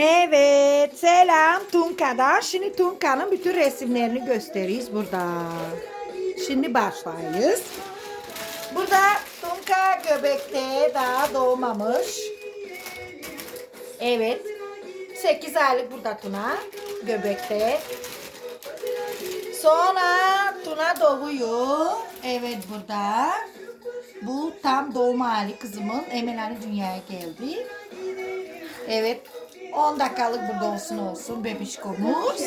Evet, selam Tunka'dan. Şimdi Tunka'nın bütün resimlerini gösteririz burada. Şimdi başlayız. Burada Tunka göbekte daha doğmamış. Evet. 8 aylık burada Tuna göbekte. Sonra Tuna doğuyor. Evet burada. Bu tam doğum hali kızımın. Hemen hani dünyaya geldi. Evet. 10 dakikalık burada olsun olsun bebişkomuz.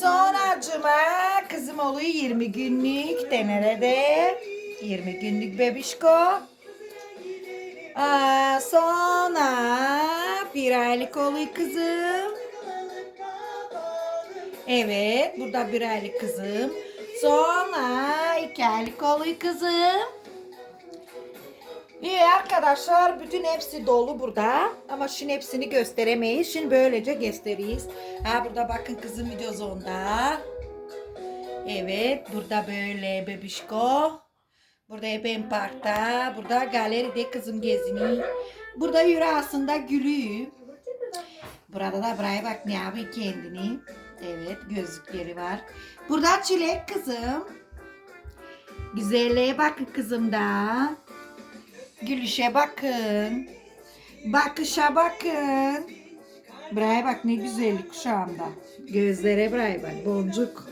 Sonra cuma kızım oluyor 20 günlük Tenere'de. 20 günlük bebişko. Aa, sonra bir aylık oluyor kızım. Evet, burada bir aylık kızım. Sonra iki aylık oluyor kızım. İyi arkadaşlar, bütün hepsi dolu burada. Ama şimdi hepsini gösteremeyiz. Şimdi böylece gösteririz. Ha burada bakın kızım videozonda. Evet, burada böyle bebişko. Burada Eben Park'ta. Burada galeride kızım gezini. Burada yürü aslında gülüyor. Burada da buraya bak ne yapıyor kendini. Evet gözlükleri var. Burada çilek kızım. Güzelliğe bakın kızım da. Gülüşe bakın. Bakışa bakın. Buraya bak ne güzellik şu anda. Gözlere buraya bak boncuk.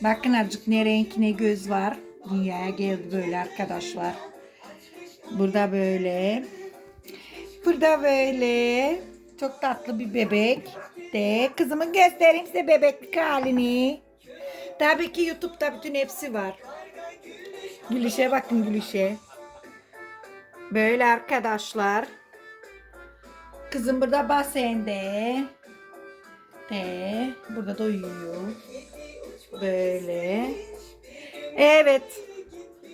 Bakın azıcık ne renk ne göz var. Dünyaya geldi böyle arkadaşlar. Burada böyle. Burada böyle. Çok tatlı bir bebek. De kızımın göstereyim size bebeklik halini. Tabii ki YouTube'da bütün hepsi var. Gülüşe bakın gülüşe. Böyle arkadaşlar. Kızım burada basende. De burada da uyuyor. Böyle. Evet.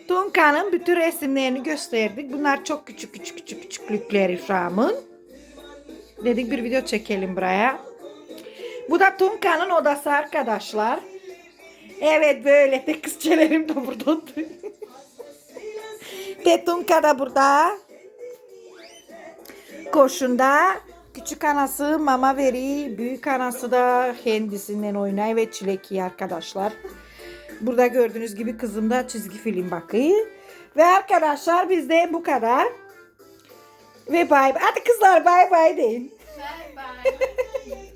Tunka'nın bütün resimlerini gösterdik. Bunlar çok küçük küçük küçük küçüklükleri Şam'ın. Dedik bir video çekelim buraya. Bu da Tunka'nın odası arkadaşlar. Evet böyle de kızçelerim de burada oturuyor. Ve Tunka da burada. Koşunda. Küçük anası mama veri. Büyük anası da kendisinden oynay ve çilek yiyor arkadaşlar. Burada gördüğünüz gibi kızım da çizgi film bakıyor. Ve arkadaşlar bizde bu kadar. Ve bay bay. Hadi kızlar bay bay deyin. Bye bye.